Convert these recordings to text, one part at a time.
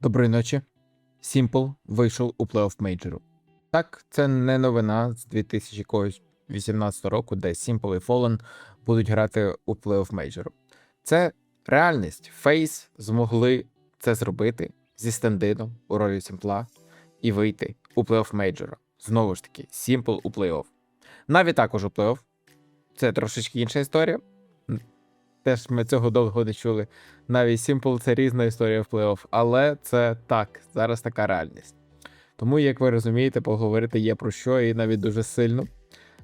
Доброї ночі. Simple вийшов у плей-офф мейджору. Так, це не новина з 2018 року, де Simple і Fallen будуть грати у плей-офф мейджору. Це реальність. Фейс змогли це зробити зі стендином у ролі Сімпла і вийти у плей-офф мейджора. Знову ж таки, Simple у плей-офф. Наві також у плей-офф. Це трошечки інша історія. Теж ми цього довго не чули. Навіть Simple це різна історія в плей-офф, але це так, зараз така реальність. Тому, як ви розумієте, поговорити є про що і навіть дуже сильно.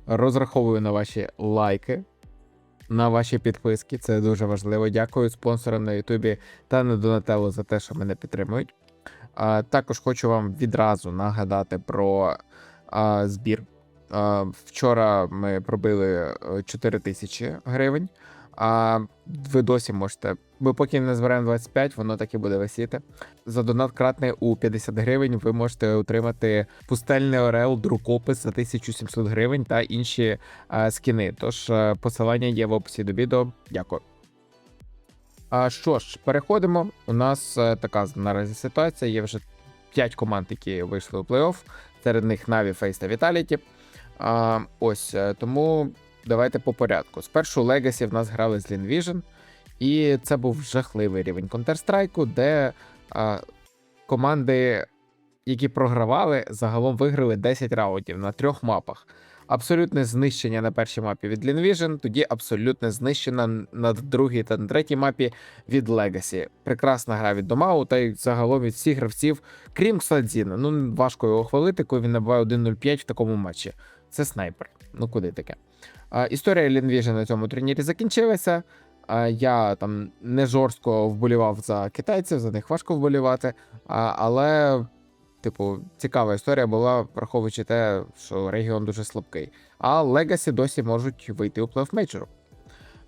Розраховую на ваші лайки, на ваші підписки. Це дуже важливо. Дякую спонсорам на Ютубі та на Донателло за те, що мене підтримують. А, також хочу вам відразу нагадати про а, збір. Вчора ми пробили е, 4 тисячі гривень. А ви досі можете. Ми поки не зберемо 25, воно так і буде висіти. За донат кратний у 50 гривень ви можете отримати пустельний орел, друкопис за 1700 гривень та інші е, скіни. Тож посилання є в описі до відео. Дякую. А що ж, переходимо. У нас е, така наразі ситуація. Є вже 5 команд, які вийшли у плей-офф. Серед них Na'Vi, Face та Vitality. А, ось е, тому давайте по порядку. Спершу Legacy в нас грали з Linvision, і це був жахливий рівень Counter-Strike, де а, команди, які програвали, загалом виграли 10 раундів на трьох мапах. Абсолютне знищення на першій мапі від Linvision, тоді абсолютне знищення на другій та на третій мапі від Legacy. Прекрасна гра від Домау, та й загалом від всіх гравців, крім Ксадзіна. Ну важко його хвалити, коли він набиває 1-0-5 в такому матчі. Це снайпер. Ну куди таке? А, історія Лінвіжа на цьому турнірі закінчилася. А, я там не жорстко вболівав за китайців, за них важко вболівати. А, але, типу, цікава історія була, враховуючи те, що регіон дуже слабкий. А Легасі досі можуть вийти у плей-офф мейджору.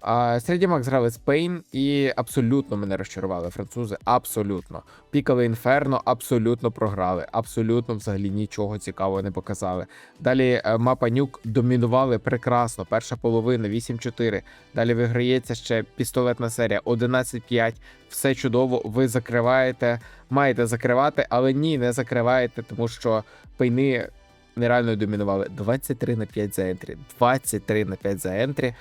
А серед Макс грали Спейн і абсолютно мене розчарували французи. Абсолютно. Пікали інферно, абсолютно програли. Абсолютно взагалі нічого цікавого не показали. Далі е, мапа Нюк домінували прекрасно. Перша половина 8-4. Далі виграється ще пістолетна серія 11-5. Все чудово. Ви закриваєте, маєте закривати, але ні, не закриваєте, тому що пейни. Нереально домінували 23 на 5 за ентрі. 23 на 5 за ентрі.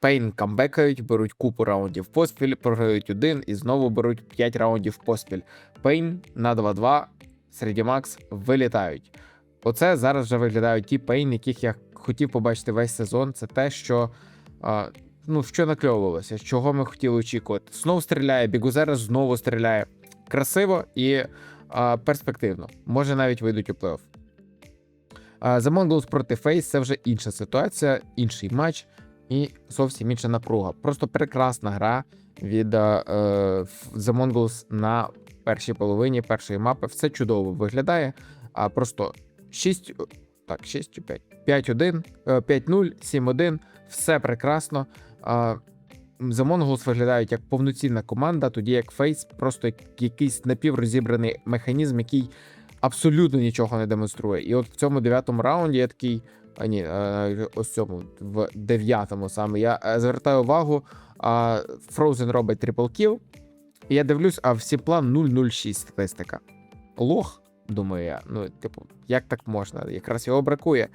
Пейн камбекають, беруть купу раундів поспіль, програють один і знову беруть 5 раундів поспіль. Пейн на 2-2, серед Макс вилітають. Оце зараз вже виглядають ті пейн, яких я хотів побачити весь сезон. Це те, що ну, що накльовувалося, чого ми хотіли очікувати. Знову стріляє, Бігузера знову стріляє. Красиво і а, перспективно. Може навіть вийдуть у плей-офф. А, The Mongols проти Face це вже інша ситуація, інший матч і зовсім інша напруга. Просто прекрасна гра від е, е, The Mongols на першій половині першої мапи. Все чудово виглядає. А просто 6, так, 6 чи 5, 5-1, е, 5-0, 7-1, все прекрасно. The Mongols виглядають як повноцінна команда, тоді як Face просто якийсь напіврозібраний механізм, який абсолютно нічого не демонструє. І от в цьому дев'ятому раунді я такий. А ні, ось цьому в дев'ятому саме я е, звертаю увагу. Frozen робить трипл кіл. І я дивлюсь, а всі план 006 статистика. Лох, думаю я. Ну, типу, як так можна? Якраз його бракує.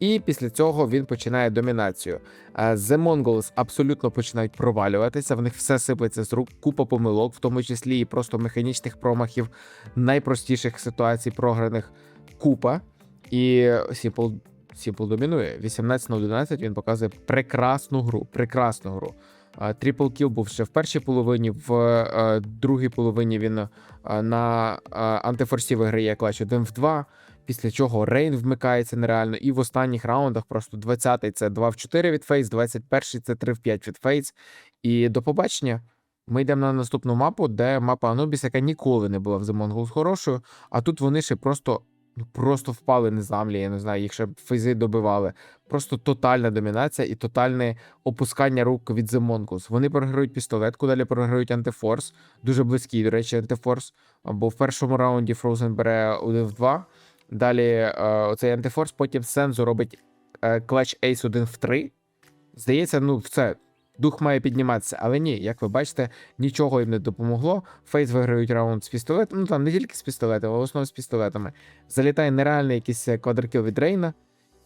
І після цього він починає домінацію. Е, The Mongols абсолютно починають провалюватися. В них все сипеться з рук, купа помилок, в тому числі і просто механічних промахів, найпростіших ситуацій програних купа. І Simple, Simple домінує. 18 на 11 він показує прекрасну гру. Прекрасну гру. Трипл кіл був ще в першій половині, в е, другій половині він е, на е, антифорсі виграє клач 1 в 2, після чого Рейн вмикається нереально, і в останніх раундах просто 20-й це 2 в 4 від Фейс, 21-й це 3 в 5 від Фейс. І до побачення. Ми йдемо на наступну мапу, де мапа Анубіс, яка ніколи не була в The Mongols хорошою, а тут вони ще просто. Ну, просто впали на землі, я не знаю, їх ще фейзи добивали. Просто тотальна домінація і тотальне опускання рук від The Mongols. Вони програють пістолетку, далі програють антифорс. Дуже близький, до речі, антифорс. Бо в першому раунді Frozen бере 1 в 2. Далі е, оцей антифорс, потім Сензо робить е, клач Ейс 1 в 3. Здається, ну все. дух має підніматися. Але ні, як ви бачите, нічого їм не допомогло. Фейс виграють раунд з пістолетом. Ну там не тільки з пістолетами, а в основному з пістолетами. Залітає нереальний якийсь е, квадрокіл від Рейна,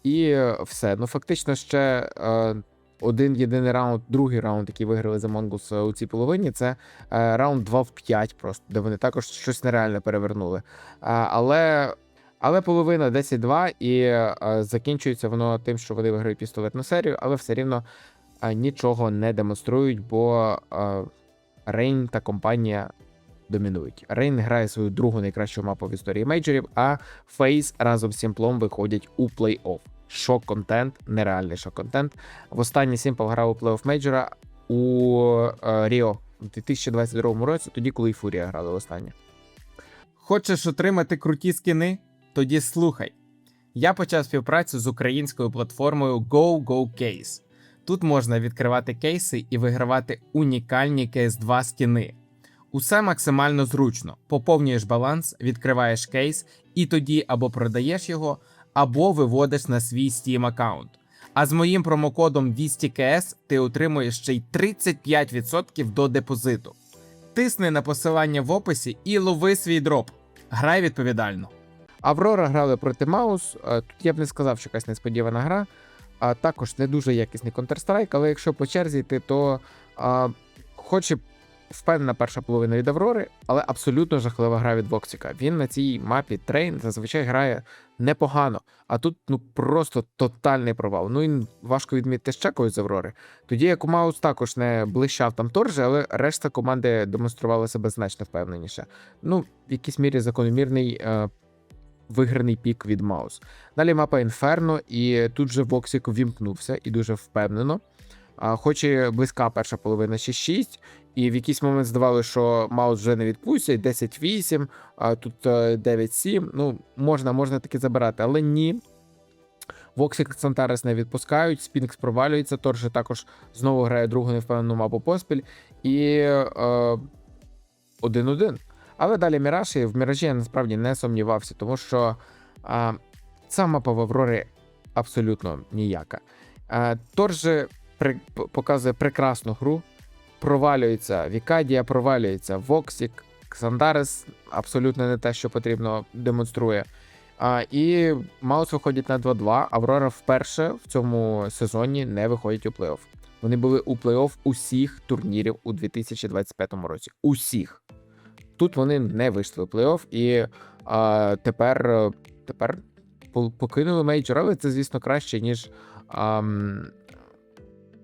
і е, все. Ну фактично ще. Е, один єдиний раунд, другий раунд, який виграли за Монгус у цій половині, це е, раунд 2 в 5, просто де вони також щось нереальне перевернули. А, але, але половина 10-2, і е, закінчується воно тим, що вони виграють пістолетну серію, але все рівно е, нічого не демонструють, бо е, Рейн та компанія домінують. Рейн грає свою другу найкращу мапу в історії мейджорів, а Фейс разом з Сімплом виходять у плей-офф. Шок-контент, нереальний шок-контент. Востаннє Simple грав у плей-офф мейджора у е, Ріо у 2022 році, тоді, коли і Фурія грали останнє. Хочеш отримати круті скини? Тоді слухай. Я почав співпрацю з українською платформою GoGoCase. Тут можна відкривати кейси і вигравати унікальні CS2 скини. Усе максимально зручно. Поповнюєш баланс, відкриваєш кейс, і тоді або продаєш його, або виводиш на свій Steam аккаунт. А з моїм промокодом 200KS ти отримуєш ще й 35% до депозиту. Тисни на посилання в описі і лови свій дроп. Грай відповідально. Аврора грали проти Маус. е, Тут я б не сказав, що якась несподівана гра. А також не дуже якісний Counter-Strike, але якщо по черзі йти, то а, хоч і впевнена перша половина від Аврори, але абсолютно жахлива гра від Воксіка. Він на цій мапі трейн зазвичай грає непогано, а тут ну просто тотальний провал. Ну і важко відмітити ще когось з Аврори. Тоді як у Маус також не блищав там торжі, але решта команди демонструвала себе значно впевненіше. Ну, в якійсь мірі закономірний. Е, Виграний пік від Маус. Далі мапа Інферно, і тут же Воксік вімкнувся і дуже впевнено. Хоч і близька перша половина 6-6, і в якийсь момент здавалося, що Маус вже не відпустять 10-8, а тут е, 9-7. Ну, можна, можна таки забирати, але ні. Воксік Сантарес не відпускають, Спінкс провалюється, Торже також знову грає другу невпевнену мапу поспіль. І е, 1-1. Але далі Міраж, і в Міражі я насправді не сумнівався, тому що а, ця мапа в Аврорі абсолютно ніяка. А, Торж при, показує прекрасну гру, провалюється Вікадія, провалюється Воксік, Ксандарес абсолютно не те, що потрібно, демонструє. А, і Маус виходить на 2-2. Аврора вперше в цьому сезоні не виходить у плей-офф. Вони були у плей-офф усіх турнірів у 2025 році. Усіх. Тут вони не вийшли у плей-офф, і а, тепер, тепер покинули мейджор, це, звісно, краще, ніж ам,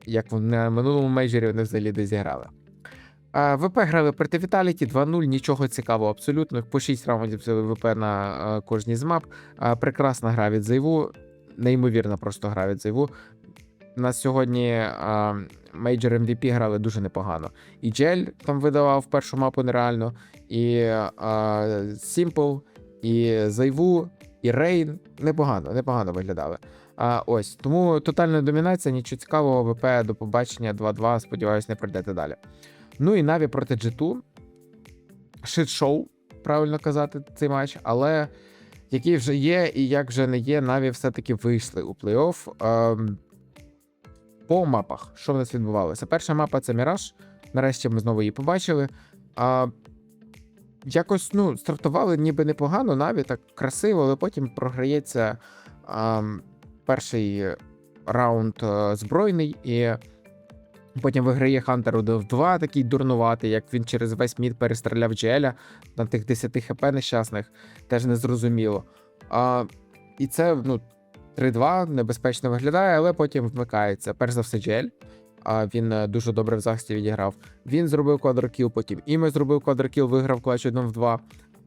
як на минулому мейджорі вони взагалі де зіграли. А, ВП грали проти Віталіті 2-0, нічого цікавого абсолютно. По 6 раундів взяли ВП на а, кожній з мап. А, прекрасна гра від Зайву, неймовірна просто гра від Зайву. У нас сьогодні а, мейджор MVP грали дуже непогано. І Джель там видавав першу мапу нереально, і а, Simple, і Зайву, і Рейн непогано, непогано виглядали. А, ось тому тотальна домінація, нічого цікавого. ВП до побачення 2-2. Сподіваюсь, не пройдете далі. Ну і Наві проти G2. Шит-шоу, правильно казати, цей матч, але який вже є, і як вже не є, Наві все-таки вийшли у плей-офф. Ем, по мапах, що в нас відбувалося? Перша мапа це Міраж. Нарешті ми знову її побачили. А, якось ну, стартували ніби непогано, навіть так красиво, але потім програється а, перший раунд а, збройний, і потім виграє Хантер 1 в 2, такий дурнуватий, як він через весь мід перестріляв Джеля на тих 10 хп нещасних, теж незрозуміло. А, і це ну, 3-2 небезпечно виглядає, але потім вмикається. Перш за все, Джель. А він е, дуже добре в захисті відіграв. Він зробив квадрокіл, потім Іме зробив квадрокіл, виграв клач 1 в 2.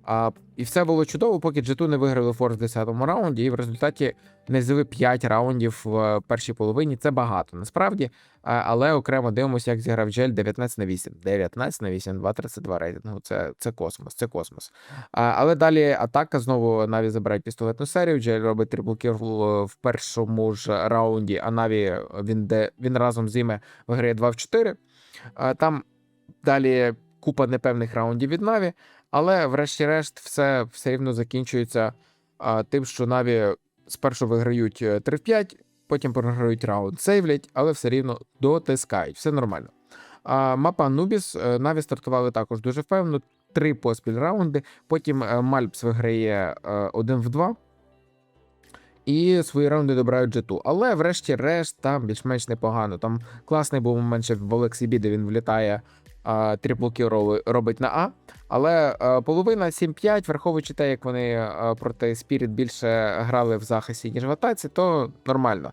А, і все було чудово, поки G2 не виграли форс в 10-му раунді, і в результаті не взяли 5 раундів в е, першій половині. Це багато насправді. Але окремо дивимося, як зіграв Джель 19 на 8. 19 на 8, 2.32 рейтингу. Це, це космос, це космос. А, але далі атака знову Наві забирають пістолетну серію. Джель робить триплкіл в першому ж раунді, а Наві він, де, він разом з Іме виграє 2 в 4. А, там далі купа непевних раундів від Наві, але врешті-решт все, все рівно закінчується а, тим, що Наві спершу виграють е, 3 в 5, потім програють раунд, сейвлять, але все рівно дотискають. Все нормально. А, мапа Anubis, е, Наві стартували також дуже впевнено. Три поспіль раунди. Потім е, Мальпс виграє е, один в два. І свої раунди добирають G2. Але врешті-решт там більш-менш непогано. Там класний був момент ще в Олексі Бі, де він влітає трипл робить на А. Але а, половина 7-5, враховуючи те, як вони а, проти Spirit більше грали в захисті, ніж в атаці, то нормально.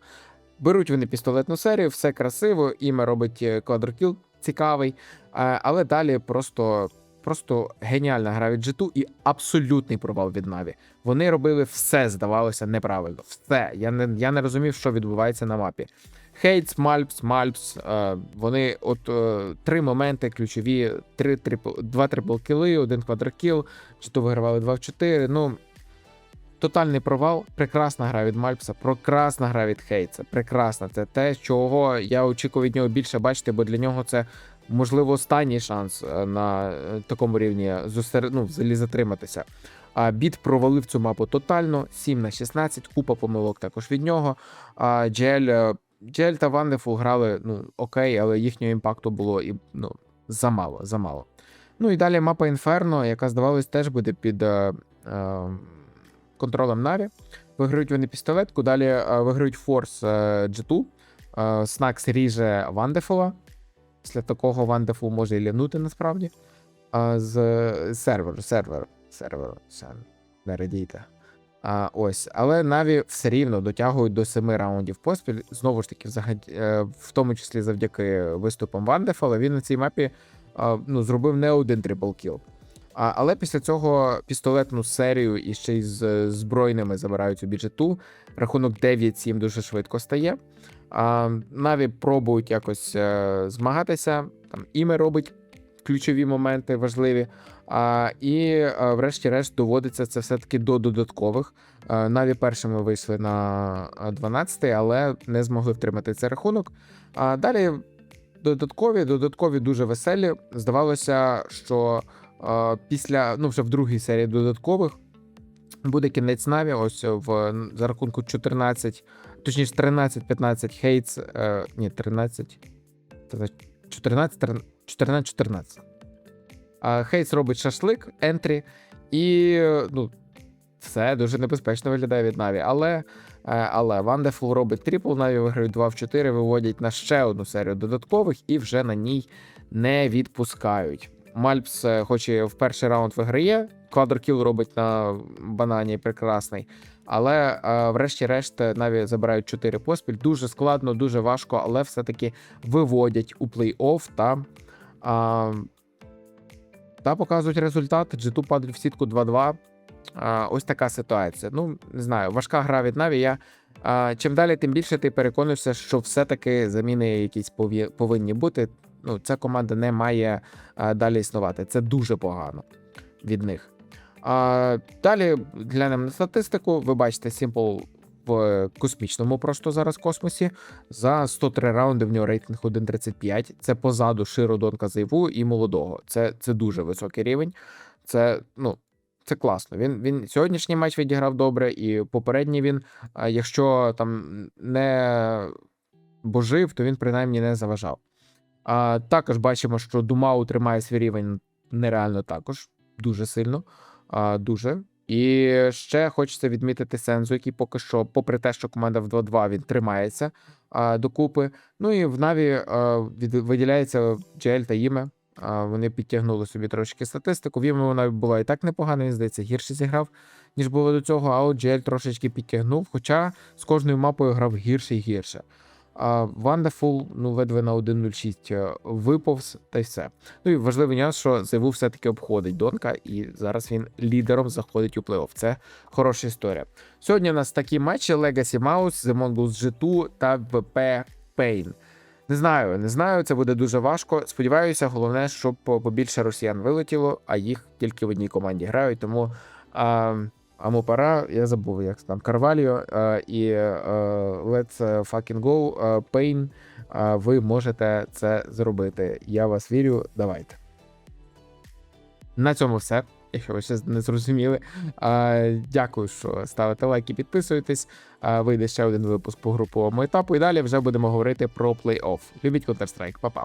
Беруть вони пістолетну серію, все красиво, іме робить е, квадрокіл цікавий. Але далі просто. Просто геніальна гра від G2 і абсолютний провал від Наві. Вони робили все, здавалося, неправильно. Все. Я не, я не розумів, що відбувається на мапі. Хейтс, Мальпс, Мальпс. Е, вони от е, три моменти ключові: три трипл, два трипл кіли, один квадрокіл, чи то вигравали 2 в 4. Ну. Тотальний провал, прекрасна гра від Мальпса, прекрасна гра від Хейтса. Прекрасна. Це те, чого я очікував від нього більше бачити, бо для нього це можливо останній шанс е, на такому рівні зосер... ну, взагалі затриматися. А біт провалив цю мапу тотально, 7 на 16, купа помилок також від нього. А Джель, е, Джель та Вандефул грали ну, окей, але їхнього імпакту було і ну, замало, замало. Ну і далі мапа Інферно, яка здавалось теж буде під е, е, контролем Наві. Виграють вони пістолетку, далі е, виграють Форс е, G2. Е, Снакс ріже Вандефула. Після такого Вандефул може і лянути насправді. А, з серверу, серверу, серверу, сер- не радійте. А, ось, але Наві все рівно дотягують до семи раундів поспіль. Знову ж таки, е, в тому числі завдяки виступам Вандефола, він на цій мапі ну, зробив не один трипл кіл. А, але після цього пістолетну серію і ще й з збройними забирають у бюджету. Рахунок 9-7 дуже швидко стає. А, Наві пробують якось е, змагатися. Там іме робить ключові моменти важливі. А, і, е, врешті-решт, доводиться це все-таки до додаткових. Е, Наві першими вийшли на 12-й, але не змогли втримати цей рахунок. А далі додаткові, додаткові дуже веселі. Здавалося, що е, після ну вже в другій серії додаткових буде кінець Наві. Ось в за рахунку 14, точніше 13-15 Хейтс. Е, ні, 13. 14, 14, 14. А Хейтс робить шашлик, ентрі, і ну, все дуже небезпечно виглядає від Наві. Але, е, але Wonderful робить трипл, Наві виграють 2 в 4, виводять на ще одну серію додаткових і вже на ній не відпускають. Мальпс, е, хоч і в перший раунд виграє, квадрокіл робить на банані прекрасний. Але е, врешті-решт Наві забирають 4 поспіль. Дуже складно, дуже важко, але все-таки виводять у плей-офф та, а, та показують результат. G2 падають в сітку 2-2. Ось така ситуація. Ну, не знаю, важка гра від Наві. Я, а, чим далі, тим більше ти переконуєшся, що все-таки заміни якісь повинні бути. Ну, ця команда не має а, далі існувати. Це дуже погано від них. А, далі глянемо на статистику. Ви бачите, Simple в космічному просто зараз космосі. За 103 раунди в нього рейтинг 1.35. Це позаду Широ Донка Зайву і молодого. Це, це дуже високий рівень. Це, ну, це класно. Він, він сьогоднішній матч відіграв добре, і попередній він, якщо там не божив, то він принаймні не заважав. А, також бачимо, що Думау тримає свій рівень нереально також, дуже сильно. А, дуже. І ще хочеться відмітити Сензу, який поки що, попри те, що команда в 2-2, він тримається а, докупи. Ну і в Наві від, виділяється Джель та Іме. А, вони підтягнули собі трошки статистику. В Іме вона була і так непогана, він здається, гірше зіграв, ніж було до цього. А от Джель трошечки підтягнув, хоча з кожною мапою грав гірше і гірше. Wonderful, ну, ледве на 1.06 е, виповз, та й все. Ну і важливий нюанс, що Зайву все-таки обходить Донка, і зараз він лідером заходить у плей-офф. Це хороша історія. Сьогодні у нас такі матчі: Legacy Mouse, The Mongoose G2 та VP Pain. Не знаю, не знаю, це буде дуже важко. Сподіваюся, головне, щоб побільше росіян вилетіло, а їх тільки в одній команді грають. Тому а, Амопара, я забув, як там Карваліо і а, Let's fucking go, Pain. Ви можете це зробити. Я вас вірю. Давайте. На цьому все. якщо ви ще не зрозуміли. Дякую, що ставите лайки, підписуєтесь. Вийде ще один випуск по груповому етапу. І далі вже будемо говорити про плей-офф. Любіть Counter-Strike. Па-па.